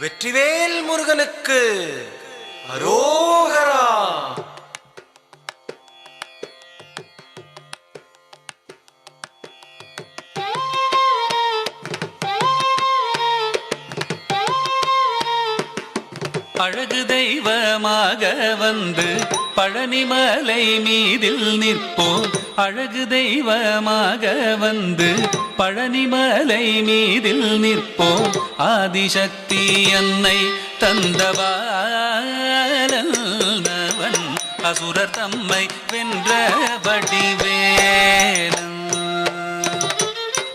வெற்றிவேல் முருகனுக்கு அரோகரா. அழகு தெய்வமாக வந்து பழனிமலை மீதில் நிற்போம். அழகு தெய்வமாக வந்து பழனிமலை மீதில் நிற்போம். ஆதிசக்தி அன்னை தந்தவாலவன் அசுரர் தம்மை வென்ற வடிவேலன்.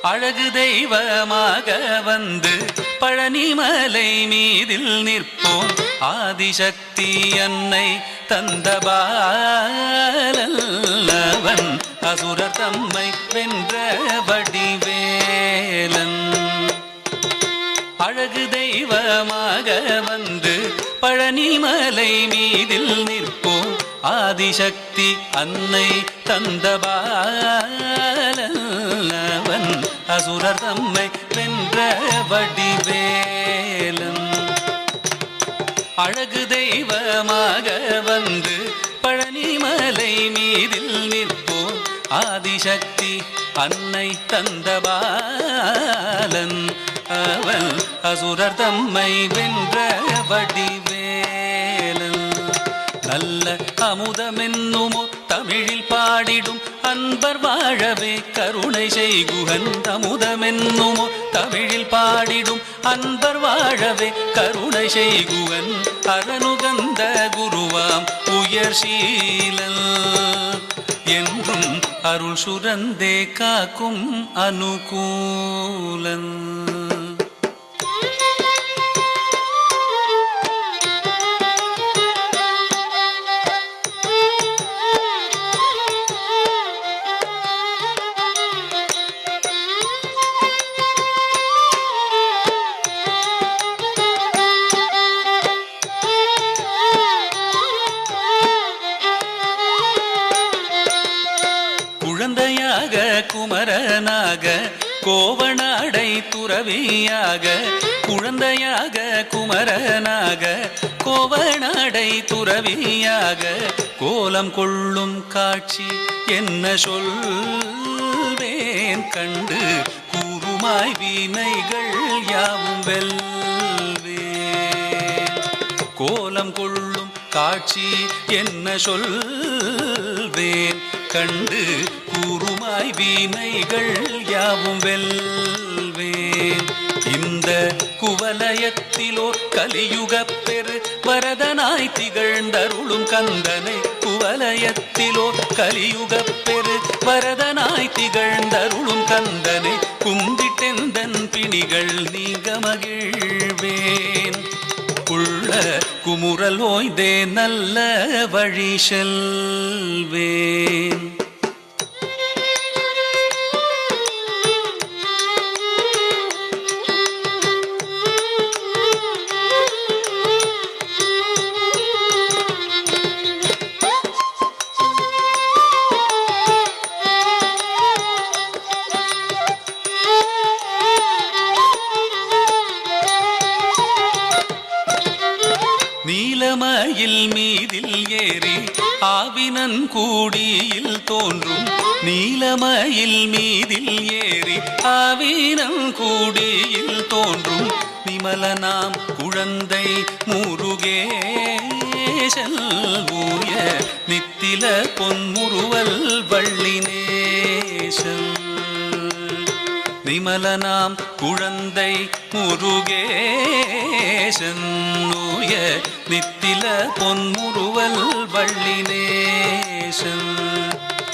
அழகு தெய்வமாக வந்து பழனிமலை மீதில் நிற்போம். ஆதிசக்தி அன்னை தந்தபாலவன் அசுரர் தம்மை வென்ற வடிவேலன். அழகு தெய்வமாக வந்து பழனிமலை மீதில் நிற்போம். ஆதிசக்தி அன்னை தந்தபாலவன் அசுரர் தம்மை வென்ற வடிவேலன். அழகு தெய்வமாக வந்து பழனிமலை மீதில் நிற்போம். ஆதிசக்தி அன்னை தந்த பாலன். அவன் அசுரர் தம்மை வென்ற வடிவேலன். நல்ல அமுதமென்னுமோ தமிழில் பாடிடும் அன்பர் வாழவே கருணை செய்குகன் அமுதமென்னுமோ தமிழில் பாடிடும் அன்பர் வாழவே கருணை செய்குகன் அரணுகந்த குருவாம் உயர் சீலல் என்றும் അരുൾ സുരന്തേ കാക്കും അനുകൂലൻ. குமரனாக கோவனாடை துறவியாக குழந்தையாக குமரனாக கோவனாடை துறவியாக கோலம் கொள்ளும் காட்சி என்ன சொல்வேன் கண்டு கூறுமாய் வீணைகள் யாவும் வெல்வேன். கோலம் கொள்ளும் காட்சி என்ன சொல்வேன் கண்டு கூறுமாய் வீணைகள் யாவும் வெல்வேன் இந்த குவலயத்திலோர் கலியுகப் பெரு வரதனாய் திகழ்ந்தருளும் கந்தனை குவலயத்திலோ கலியுகப் பெரு வரதனாய் திகழ்ந்தருளும் கந்தனை கும்பிட்டெந்தன் பிணிகள் நீ குரல் ஓய்தே நல்ல வழி செல்வேன் நீலமயில் மீதில் ஏறி ஆவினன் கூடியில் தோன்றும். நீலமயில் மீதில் ஏறி ஆவினன் கூடியில் தோன்றும். நிமலனாம் குழந்தை முருகேசல் ஊய நித்தில பொன்முறுவல் வள்ளினேசல் நிமலனாம் குழந்தை முருகேசன் நூய நித்தில பொன்முருவல் வள்ளினேசன்.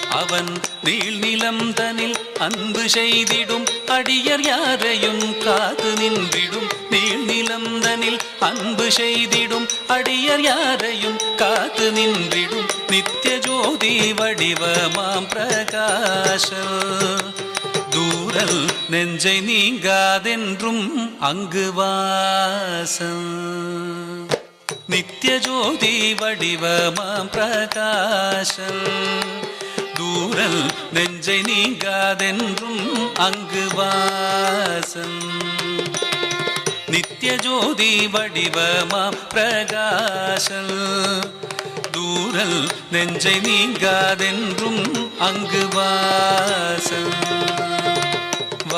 அவன் நீள்நிலம் தனில் அன்பு செய்திடும் அடியர் யாரையும் காத்து நின்றிடும். நீள்நிலம் தனில் அன்பு செய்திடும் அடியர் யாரையும் காத்து நின்றிடும். நித்திய ஜோதி வடிவமாம் பிரகாசம். தூரல் நெஞ்சை நீங்காதென்றும் அங்கு வாசம். நித்திய ஜோதி வடிவமாம் பிரகாசம். தூரல் நெஞ்சை நீங்காதென்றும் அங்கு வாசம். நித்திய ஜோதி வடிவமாம் பிரகாசல் தூரல் நெஞ்சை நீங்காதென்றும் அங்கு வாசல்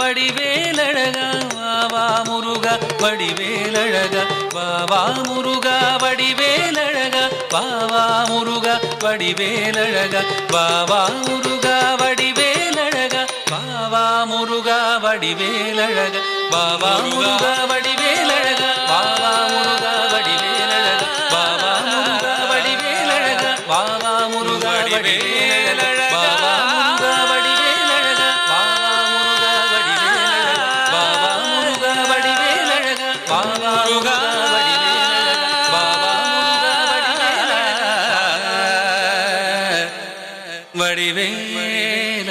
வடிவேலழகா வா முருகா வடிவேலழகா வா முருகா வடிவேலழகா வா முருகா வடிவேலழகா வா முருகா வடிவேலழகா வா முருகா வடிவேலழகா வா வா முருகா வடிவேலழகா. வடிவேல